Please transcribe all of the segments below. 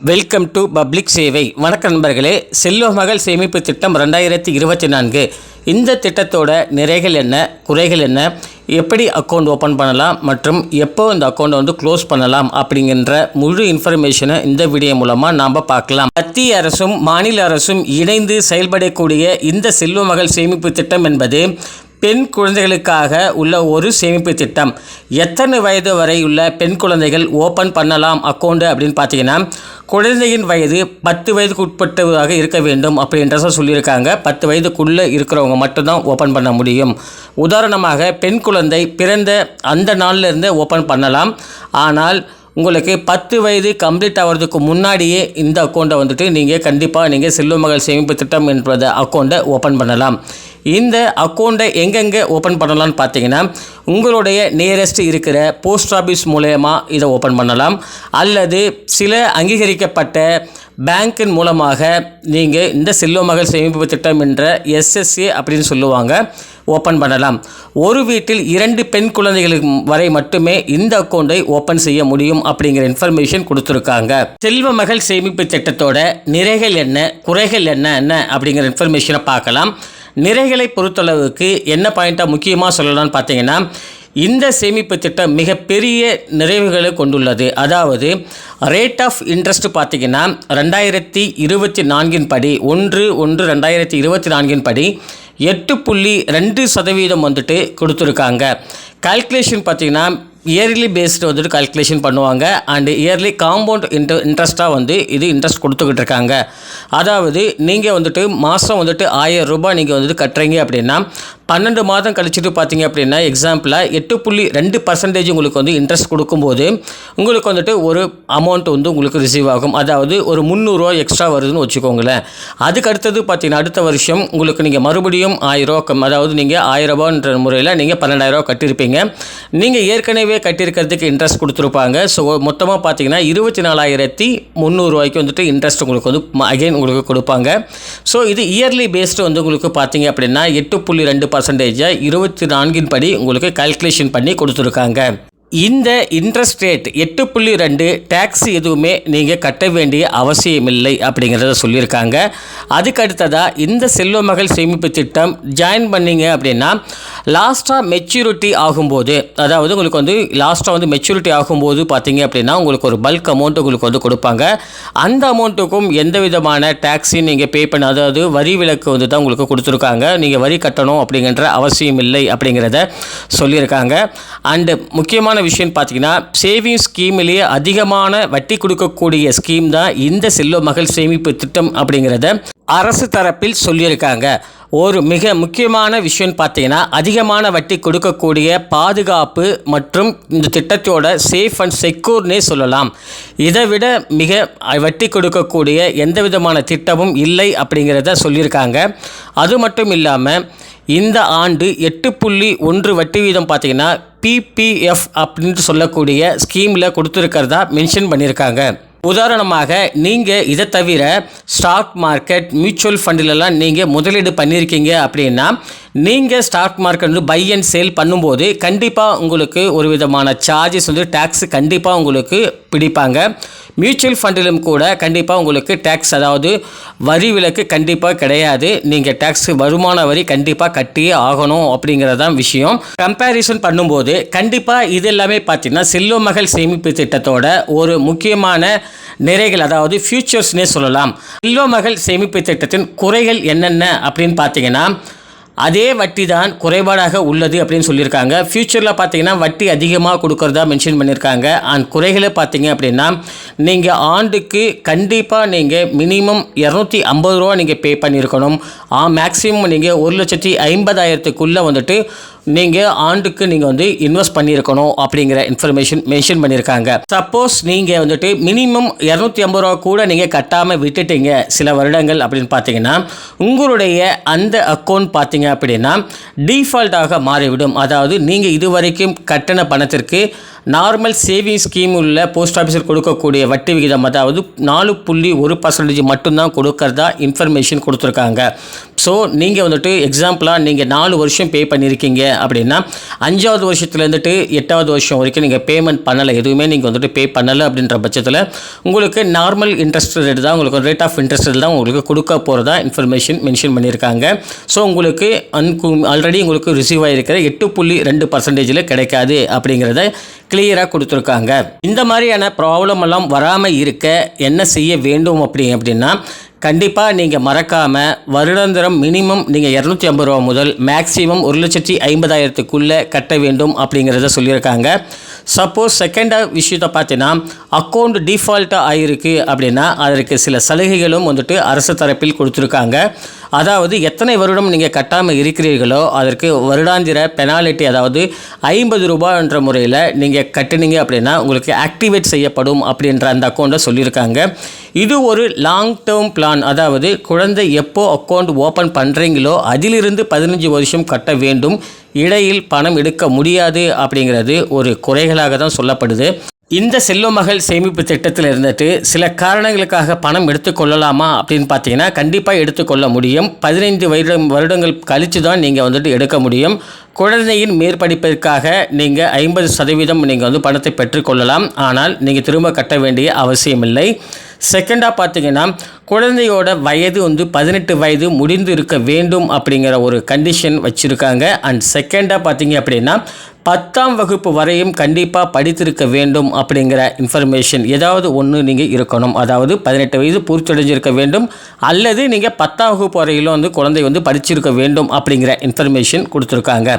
Welcome to public சேவை வணக்க நண்பர்களே. செல்வ மகள் சேமிப்பு திட்டம் ரெண்டாயிரத்தி இருபத்தி நான்கு. இந்த திட்டத்தோட நிறைகள் என்ன குறைகள் என்ன எப்படி அக்கௌண்ட் ஓப்பன் பண்ணலாம் மற்றும் எப்போ இந்த அக்கௌண்ட்டை வந்து க்ளோஸ் பண்ணலாம் அப்படிங்கிற முழு இன்ஃபர்மேஷனை இந்த வீடியோ மூலமாக நாம் பார்க்கலாம். மத்திய அரசும் மாநில அரசும் இணைந்து செயல்படக்கூடிய இந்த செல்வ மகள் சேமிப்பு திட்டம் என்பது பெண் குழந்தைகளுக்காக உள்ள ஒரு சேமிப்பு திட்டம். எத்தனை வயது வரை உள்ள பெண் குழந்தைகள் ஓப்பன் பண்ணலாம் அக்கௌண்ட்டு அப்படின்னு பார்த்தீங்கன்னா குழந்தையின் வயது பத்து வயதுக்கு உட்பட்டதாக இருக்க வேண்டும் அப்படின்றத சொல்லியிருக்காங்க. பத்து வயதுக்குள்ளே இருக்கிறவங்க மட்டும்தான் ஓப்பன் பண்ண முடியும். உதாரணமாக பெண் குழந்தை பிறந்த அந்த நாள்ல இருந்தே ஓப்பன் பண்ணலாம். ஆனால் உங்களுக்கு பத்து வயது கம்ப்ளீட் ஆகிறதுக்கு முன்னாடியே இந்த அக்கௌண்ட்டை வந்துட்டு நீங்கள் கண்டிப்பாக நீங்கள் செல்வ மகள் சேமிப்பு திட்டம் என்பத அக்கௌண்ட்டை ஓப்பன் பண்ணலாம். இந்த அக்கௌண்ட்டை எங்கெங்கே ஓப்பன் பண்ணலாம்னு பார்த்தீங்கன்னா உங்களுடைய நியரஸ்ட் இருக்கிற போஸ்ட் ஆஃபீஸ் மூலயமா இதை ஓப்பன் பண்ணலாம். அல்லது சில அங்கீகரிக்கப்பட்ட பேங்க்கின் மூலமாக நீங்கள் இந்த செல்வ மகள் சேமிப்பு திட்டம் என்ற எஸ்எஸ்ஏ அப்படின்னு சொல்லுவாங்க. ஓப்பன் பண்ணலாம். ஒரு வீட்டில் இரண்டு பெண் குழந்தைகளுக்கு வரை மட்டுமே இந்த அக்கௌண்ட்டை ஓப்பன் செய்ய முடியும் அப்படிங்கிற இன்ஃபர்மேஷன் கொடுத்துருக்காங்க. செல்வ மகள் சேமிப்பு திட்டத்தோட நிறைகள் என்ன குறைகள் என்ன என்ன அப்படிங்கிற இன்ஃபர்மேஷனை பார்க்கலாம். நிறைகளை பொறுத்தளவுக்கு என்ன பாயிண்ட்டாக முக்கியமாக சொல்லலாம்னு பார்த்தீங்கன்னா இந்த சேமிப்பு திட்டம் மிகப்பெரிய நிறைவுகளை கொண்டுள்ளது. அதாவது ரேட் ஆஃப் இன்ட்ரெஸ்ட் பார்த்தீங்கன்னா ரெண்டாயிரத்தி இருபத்தி நான்கின் படி ஒன்று ஒன்று ரெண்டாயிரத்தி இருபத்தி நான்கின் படி எட்டு புள்ளி ரெண்டு சதவீதம் வந்துட்டு கொடுத்துருக்காங்க. கால்குலேஷன் பார்த்தீங்கன்னா இயர்லி பேஸ்டு வந்துட்டு கால்குலேஷன் பண்ணுவாங்க. அண்டு இயர்லி காம்பவுண்ட் இன்ட்ர இன்ட்ரெஸ்ட்டாக வந்து இது இன்ட்ரெஸ்ட் கொடுத்துக்கிட்டு இருக்காங்க. அதாவது நீங்கள் வந்துட்டு மாதம் வந்துட்டு ஆயிரம் ரூபாய் நீங்கள் வந்துட்டு கட்டுறீங்க அப்படின்னா பன்னெண்டு மாதம் கழிச்சுட்டு பார்த்தீங்க அப்படின்னா எக்ஸாம்பிளாக எட்டு புள்ளி ரெண்டு பர்சன்டேஜ் உங்களுக்கு வந்து இன்ட்ரெஸ்ட் கொடுக்கும்போது உங்களுக்கு வந்துட்டு ஒரு அமௌண்ட் வந்து உங்களுக்கு ரிசீவ் ஆகும். அதாவது ஒரு முந்நூறுரூவா எக்ஸ்ட்ரா வருதுன்னு வச்சுக்கோங்களேன். அதுக்கு அடுத்தது பார்த்தீங்கன்னா அடுத்த வருஷம் உங்களுக்கு நீங்கள் மறுபடியும் ஆயிரம் கம் அதாவது நீங்கள் ஆயிரரூபான்ற முறையில் நீங்கள் பன்னெண்டாயிரரூவா கட்டியிருப்பீங்க. நீங்கள் ஏற்கனவே கட்டியிருக்கிறதுக்கு இன்ட்ரெஸ்ட் கொடுத்துருப்பாங்க. ஸோ மொத்தமாக பார்த்தீங்கன்னா இருபத்தி நாலாயிரத்தி முந்நூறுரூவாய்க்கு வந்துட்டு இன்ட்ரெஸ்ட் உங்களுக்கு வந்து அகைன் உங்களுக்கு கொடுப்பாங்க. ஸோ இது இயர்லி பேஸ்டு வந்து உங்களுக்கு பார்த்தீங்க அப்படின்னா எட்டு புள்ளி ரெண்டு பர்சன்டேஜை இருபத்தி நான்கின் படி உங்களுக்கு கால்குலேஷன் பண்ணி கொடுத்துருக்காங்க. இந்த இன்ட்ரெஸ்ட் ரேட் எட்டு புள்ளி ரெண்டு டேக்ஸ் எதுவுமே நீங்கள் கட்ட வேண்டிய அவசியமில்லை அப்படிங்கிறத சொல்லியிருக்காங்க. அதுக்கு அடுத்ததாக இந்த செல்வ மகள் சேமிப்பு திட்டம் ஜாயின் பண்ணீங்க அப்படின்னா லாஸ்ட்டாக மெச்சூரிட்டி ஆகும்போது அதாவது உங்களுக்கு வந்து லாஸ்ட்டாக வந்து மெச்சூரிட்டி ஆகும்போது பார்த்தீங்க அப்படின்னா உங்களுக்கு ஒரு பல்க் அமௌண்ட் உங்களுக்கு வந்து கொடுப்பாங்க. அந்த அமௌண்ட்டுக்கும் எந்த விதமான டேக்ஸையும் நீங்கள் பே பண்ண அதாவது வரி விலக்கு வந்து தான் உங்களுக்கு கொடுத்துருக்காங்க. நீங்கள் வரி கட்டணும் அப்படிங்கிற அவசியம் இல்லை அப்படிங்கிறத சொல்லியிருக்காங்க. அண்டு முக்கியமான விஷயம் பார்த்தீங்கன்னா சேவிங் ஸ்கீமிலேயே அதிகமான வட்டி கொடுக்கக்கூடிய ஸ்கீம் தான் இந்த செல்வ மகள் சேமிப்பு திட்டம் அப்படிங்கிறத அரசு தரப்பில் சொல்லியிருக்காங்க. ஒரு மிக முக்கியமான விஷயம் பார்த்தீங்கன்னா அதிகமான வட்டி கொடுக்கக்கூடிய பாதுகாப்பு மற்றும் இந்த திட்டத்தோட சேஃப் அண்ட் செக்யூர்னே சொல்லலாம். இதை விட மிக வட்டி கொடுக்கக்கூடிய எந்த விதமான திட்டமும் இல்லை அப்படிங்கிறத சொல்லியிருக்காங்க. அது மட்டும் இல்லாமல் இந்த ஆண்டு எட்டு புள்ளி ஒன்று வட்டி வீதம் பார்த்தீங்கன்னா பிபிஎஃப் அப்படின்னு சொல்லக்கூடிய ஸ்கீமில் கொடுத்துருக்கிறதா மென்ஷன் பண்ணியிருக்காங்க. உதாரணமாக நீங்கள் இதை தவிர ஸ்டாக் மார்க்கெட் மியூச்சுவல் ஃபண்டிலெல்லாம் நீங்கள் முதலீடு பண்ணியிருக்கீங்க அப்படின்னா நீங்கள் ஸ்டாக் மார்க்கெட் வந்து பை அண்ட் சேல் பண்ணும்போது கண்டிப்பாக உங்களுக்கு ஒரு விதமான சார்ஜஸ் வந்து டேக்ஸ் கண்டிப்பாக உங்களுக்கு பிடிப்பாங்க. மியூச்சுவல் ஃபண்டிலும் கூட கண்டிப்பாக உங்களுக்கு டேக்ஸ் அதாவது வரி விலக்கு கண்டிப்பாக கிடையாது. நீங்கள் டேக்ஸ் வருமான வரி கண்டிப்பாக கட்டியே ஆகணும் அப்படிங்கிறது தான் விஷயம். கம்பேரிசன் பண்ணும்போது கண்டிப்பாக இது எல்லாமே பார்த்தீங்கன்னா செல்வ மகள் சேமிப்பு திட்டத்தோட ஒரு முக்கியமான நிறைகள் அதாவது ஃபியூச்சர்ஸ்னே சொல்லலாம். செல்வ மகள் சேமிப்பு திட்டத்தின் குறைகள் என்னென்ன அப்படின்னு பார்த்தீங்கன்னா அதே வட்டி தான் குறைபாடாக உள்ளது அப்படின்னு சொல்லியிருக்காங்க. ஃப்யூச்சரில் பார்த்தீங்கன்னா வட்டி அதிகமாக கொடுக்கறதா மென்ஷன் பண்ணியிருக்காங்க. அண்ட் குறைகளை பார்த்தீங்க அப்படின்னா நீங்கள் ஆண்டுக்கு கண்டிப்பாக நீங்கள் மினிமம் இரநூத்தி ஐம்பது ரூபா நீங்கள் பே பண்ணியிருக்கணும். ஆ மேக்ஸிமம் நீங்கள் ஒரு லட்சத்தி ஐம்பதாயிரத்துக்குள்ளே வந்துட்டு நீங்கள் ஆண்டுக்கு நீங்கள் வந்து இன்வெஸ்ட் பண்ணியிருக்கணும் அப்படிங்கிற இன்ஃபர்மேஷன் மென்ஷன் பண்ணியிருக்காங்க. சப்போஸ் நீங்கள் வந்துட்டு மினிமம் இரநூத்தி ஐம்பது ரூபா கூட நீங்கள் கட்டாமல் விட்டுட்டீங்க சில வருடங்கள் அப்படின்னு பார்த்தீங்கன்னா உங்களுடைய அந்த அக்கௌண்ட் பார்த்தீங்க அப்படின்னா டீஃபால்ட்டாக மாறிவிடும். அதாவது நீங்கள் இதுவரைக்கும் கட்டண பணத்திற்கு நார்மல் சேவிங் ஸ்கீம் உள்ள போஸ்ட் ஆஃபீஸில் கொடுக்கக்கூடிய வட்டி விகிதம் அதாவது நாலு புள்ளி ஒரு பர்சன்டேஜ் மட்டும்தான் கொடுக்கறதா இன்ஃபர்மேஷன் கொடுத்துருக்காங்க. ஸோ நீங்கள் வந்துட்டு எக்ஸாம்பிளாக நீங்கள் நாலு வருஷம் பே பண்ணியிருக்கீங்க. அப்படின்னா அஞ்சாவது வருஷத்துலேருந்துட்டு எட்டாவது வருஷம் வரைக்கும் நீங்கள் பேமெண்ட் பண்ணலை. எதுவுமே நீங்கள் வந்துட்டு பே பண்ணலை அப்படின்ற பட்சத்தில் உங்களுக்கு நார்மல் இன்ட்ரெஸ்ட் ரேட் தான் உங்களுக்கு ரேட் ஆஃப் இன்ட்ரெஸ்ட் தான் உங்களுக்கு கொடுக்க போகிறதா இன்ஃபர்மேஷன் மென்ஷன் பண்ணியிருக்காங்க. ஸோ உங்களுக்கு அன்கு ஆல்ரெடி உங்களுக்கு ரிசீவ் ஆகிருக்கிற எட்டு புள்ளி ரெண்டு பர்சன்டேஜில் கிடைக்காது அப்படிங்கிறத கிளியராக கொடுத்துருக்காங்க. இந்த மாதிரியான ப்ராப்ளம் எல்லாம் வராமல் இருக்க என்ன செய்ய வேண்டும் அப்படி அப்படின்னா கண்டிப்பாக நீங்கள் மறக்காமல் வருடாந்திரம் மினிமம் நீங்கள் இரநூத்தி ஐம்பது ரூபா முதல் மேக்ஸிமம் ஒரு லட்சத்தி ஐம்பதாயிரத்துக்குள்ளே கட்ட வேண்டும் அப்படிங்கிறத சொல்லியிருக்காங்க. சப்போஸ் செகண்டாக விஷயத்தை பார்த்தீங்கன்னா அக்கௌண்ட் டிஃபால்ட்டாக ஆகிருக்கு அப்படின்னா அதற்கு சில சலுகைகளும் வந்துட்டு அரசு தரப்பில் கொடுத்துருக்காங்க. அதாவது எத்தனை வருடம் நீங்கள் கட்டாமல் இருக்கிறீர்களோ அதற்கு வருடாந்திர பெனாலிட்டி அதாவது ஐம்பது ரூபாய் என்ற முறையில் நீங்கள் கட்டினீங்க அப்படின்னா உங்களுக்கு ஆக்டிவேட் செய்யப்படும் அப்படின்ற அந்த அக்கௌண்ட்டை சொல்லியிருக்காங்க. இது ஒரு லாங் டேர்ம் பிளான் அதாவது குழந்தை எப்போ அக்கௌண்ட் ஓப்பன் பண்ணுறீங்களோ அதிலிருந்து பதினஞ்சு வருஷம் கட்ட வேண்டும். இடையில் பணம் எடுக்க முடியாது அப்படிங்கிறது ஒரு குறைகளாக தான் சொல்லப்படுது. இந்த செல்வ மகள் சேமிப்பு திட்டத்தில் இருந்துட்டு சில காரணங்களுக்காக பணம் எடுத்துக்கொள்ளலாமா அப்படின்னு பார்த்தீங்கன்னா கண்டிப்பாக எடுத்துக்கொள்ள முடியும். பதினைந்து வருடம் வருடங்கள் கழித்து தான் நீங்கள் வந்துட்டு எடுக்க முடியும். குழந்தையின் மேற்படிப்பிற்காக நீங்கள் ஐம்பது சதவீதம் நீங்கள் வந்து பணத்தை பெற்றுக்கொள்ளலாம் ஆனால் நீங்கள் திரும்ப கட்ட வேண்டிய அவசியமில்லை. செகண்டாக பார்த்தீங்கன்னா குழந்தையோட வயது வந்து பதினெட்டு வயது முடிந்து இருக்க வேண்டும் அப்படிங்கிற ஒரு கண்டிஷன் வச்சுருக்காங்க. அண்ட் செகண்டாக பார்த்தீங்க அப்படின்னா பத்தாம் வகுப்பு வரையும் கண்டிப்பாக படித்திருக்க வேண்டும் அப்படிங்கிற இன்ஃபர்மேஷன் ஏதாவது ஒன்று நீங்கள் இருக்கணும். அதாவது பதினெட்டு வயது பூர்த்தடைஞ்சிருக்க வேண்டும். அல்லது நீங்கள் பத்தாம் வகுப்பு வரையிலும் வந்து குழந்தை வந்து படிச்சிருக்க வேண்டும் அப்படிங்கிற இன்ஃபர்மேஷன் கொடுத்துருக்காங்க.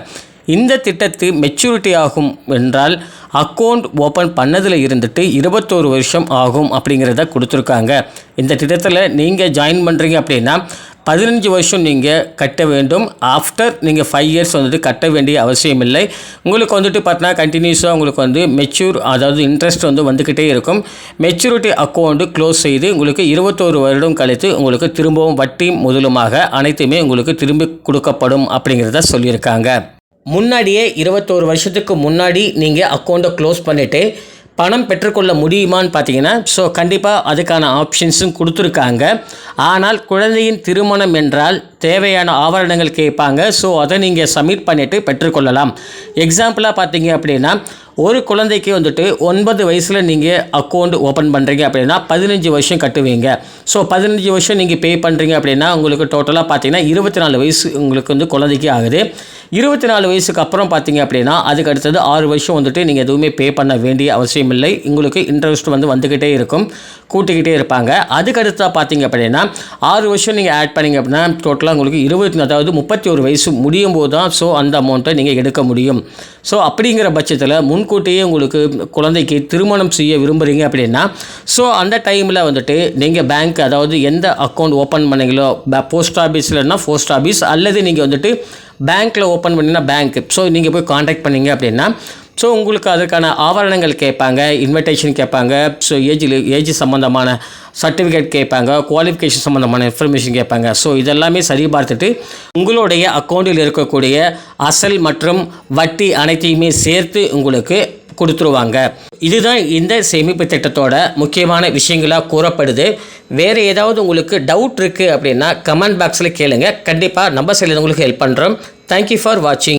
இந்த திட்டத்து மெச்சூரிட்டி ஆகும் என்றால் அக்கௌண்ட் ஓப்பன் பண்ணதில் இருந்துட்டு இருபத்தோரு வருஷம் ஆகும் அப்படிங்கிறத கொடுத்துருக்காங்க. இந்த திட்டத்தில் நீங்கள் ஜாயின் பண்ணுறீங்க அப்படின்னா பதினஞ்சு வருஷம் நீங்கள் கட்ட வேண்டும். ஆஃப்டர் நீங்கள் ஃபைவ் இயர்ஸ் வந்துட்டு கட்ட வேண்டிய அவசியம் இல்லை. உங்களுக்கு வந்துட்டு பார்த்தீங்கன்னா கண்டினியூஸாக உங்களுக்கு வந்து மெச்சூர் அதாவது இன்ட்ரெஸ்ட் வந்து வந்துக்கிட்டே இருக்கும். மெச்சூரிட்டி அக்கௌண்ட்டு க்ளோஸ் செய்து உங்களுக்கு இருபத்தோரு வருடம் கழித்து உங்களுக்கு திரும்பவும் வட்டி முதலுமாக அனைத்துமே உங்களுக்கு திரும்பி கொடுக்கப்படும் அப்படிங்கிறத சொல்லியிருக்காங்க. முன்னாடியே இருபத்தோரு வருஷத்துக்கு முன்னாடி நீங்கள் அக்கௌண்ட்டை க்ளோஸ் பண்ணிவிட்டு பணம் பெற்றுக்கொள்ள முடியுமான்னு பார்த்தீங்கன்னா ஸோ கண்டிப்பாக அதுக்கான ஆப்ஷன்ஸும் கொடுத்துருக்காங்க. ஆனால் குழந்தையின் திருமணம் என்றால் தேவையான ஆவரணங்கள் கேட்பாங்க. ஸோ அதை நீங்கள் சப்மிட் பண்ணிவிட்டு பெற்றுக்கொள்ளலாம். எக்ஸாம்பிளாக பார்த்தீங்க அப்படின்னா ஒரு குழந்தைக்கு வந்துட்டு ஒன்பது வயசில் நீங்கள் அக்கௌண்ட் ஓப்பன் பண்ணுறீங்க அப்படின்னா பதினஞ்சு வருஷம் கட்டுவீங்க. ஸோ பதினஞ்சு வருஷம் நீங்கள் பே பண்ணுறீங்க அப்படின்னா உங்களுக்கு டோட்டலாக பார்த்தீங்கன்னா இருபத்தி நாலு வயசு உங்களுக்கு வந்து குழந்தைக்கு ஆகுது. இருபத்தி நாலு வயசுக்கு அப்புறம் பார்த்தீங்க அப்படின்னா அதுக்கு அடுத்தது ஆறு வருஷம் வந்துட்டு நீங்கள் எதுவுமே பே பண்ண வேண்டிய அவசியம் இல்லை. உங்களுக்கு இன்ட்ரெஸ்ட் வந்து வந்துக்கிட்டே இருக்கும். கூட்டிக்கிட்டே இருப்பாங்க. அதுக்கு அடுத்ததாக பார்த்தீங்க அப்படின்னா ஆறு வருஷம் நீங்கள் ஆட் பண்ணீங்க அப்படின்னா டோட்டலாக உங்களுக்கு. இருபத்தி அதாவது முப்பத்தி ஒரு வயசு முடியும் போது தான் ஸோ அந்த அமௌண்ட்டை நீங்கள் எடுக்க முடியும். ஸோ அப்படிங்கிற பட்சத்தில் முன்கூட்டியே உங்களுக்கு குழந்தைக்கு திருமணம் செய்ய விரும்புகிறீங்க அப்படின்னா ஸோ அந்த டைமில் வந்துட்டு நீங்கள் பேங்க் அதாவது எந்த அக்கௌண்ட் ஓப்பன் பண்ணீங்களோ போஸ்ட் ஆஃபீஸ்லன்னா போஸ்ட் ஆஃபீஸ் அல்லது நீங்கள் வந்துட்டு பேங்க்கில் ஓப்பன் பண்ணிங்கன்னா பேங்க் ஸோ நீங்கள் போய் காண்டாக்ட் பண்ணீங்க அப்படின்னா ஸோ உங்களுக்கு அதுக்கான ஆவரணங்கள் கேட்பாங்க இன்விடேஷன் கேட்பாங்க ஸோ ஏஜில் ஏஜ் சம்மந்தமான சர்டிஃபிகேட் கேட்பாங்க குவாலிஃபிகேஷன் சம்மந்தமான இன்ஃபர்மேஷன் கேட்பாங்க. ஸோ இதெல்லாமே சரி பார்த்துட்டு உங்களுடைய அக்கௌண்ட்டில் இருக்கக்கூடிய அசல் மற்றும் வட்டி அனைத்தையுமே சேர்த்து உங்களுக்கு கொடுத்துருவாங்க. இதுதான் இந்த சேமிப்பு திட்டத்தோட முக்கியமான விஷயங்களாக கூறப்படுது. வேறு ஏதாவது உங்களுக்கு டவுட் இருக்குது அப்படின்னா கமெண்ட் பாக்ஸில் கேளுங்க. கண்டிப்பாக நம்ம சைடில் உங்களுக்கு ஹெல்ப் பண்ணுறோம் தேங்க்யூ ஃபார் வாட்சிங்